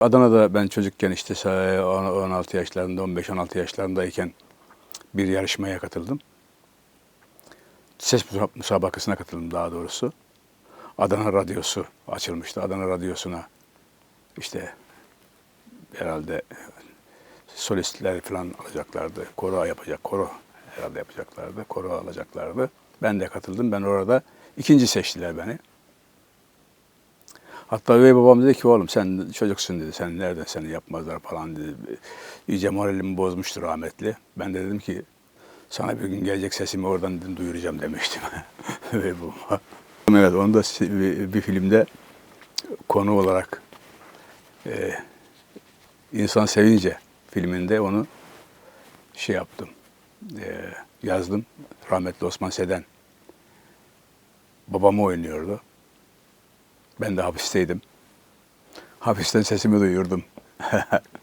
Adana'da ben çocukken işte sa- 16 yaşlarında, 15-16 yaşlarındayken bir yarışmaya katıldım. Ses müsabakasına katıldım daha doğrusu. Adana Radyosu açılmıştı. Adana Radyosu'na işte herhalde solistler falan alacaklardı. Koro yapacak, koro herhalde yapacaklardı. Koro alacaklardı. Ben de katıldım. Ben orada ikinci seçtiler beni. Hatta üvey babam dedi ki oğlum sen çocuksun dedi. Sen nereden seni yapmazlar falan dedi. İyice moralimi bozmuştu rahmetli. Ben de dedim ki sana bir gün gelecek sesimi oradan dedim, duyuracağım demiştim. üvey babama. Evet onu da bir filmde konu olarak e, İnsan Sevince filminde onu şey yaptım. e, yazdım. Rahmetli Osman Seden babamı oynuyordu. Ben de hapisteydim. Hapisten sesimi duyurdum.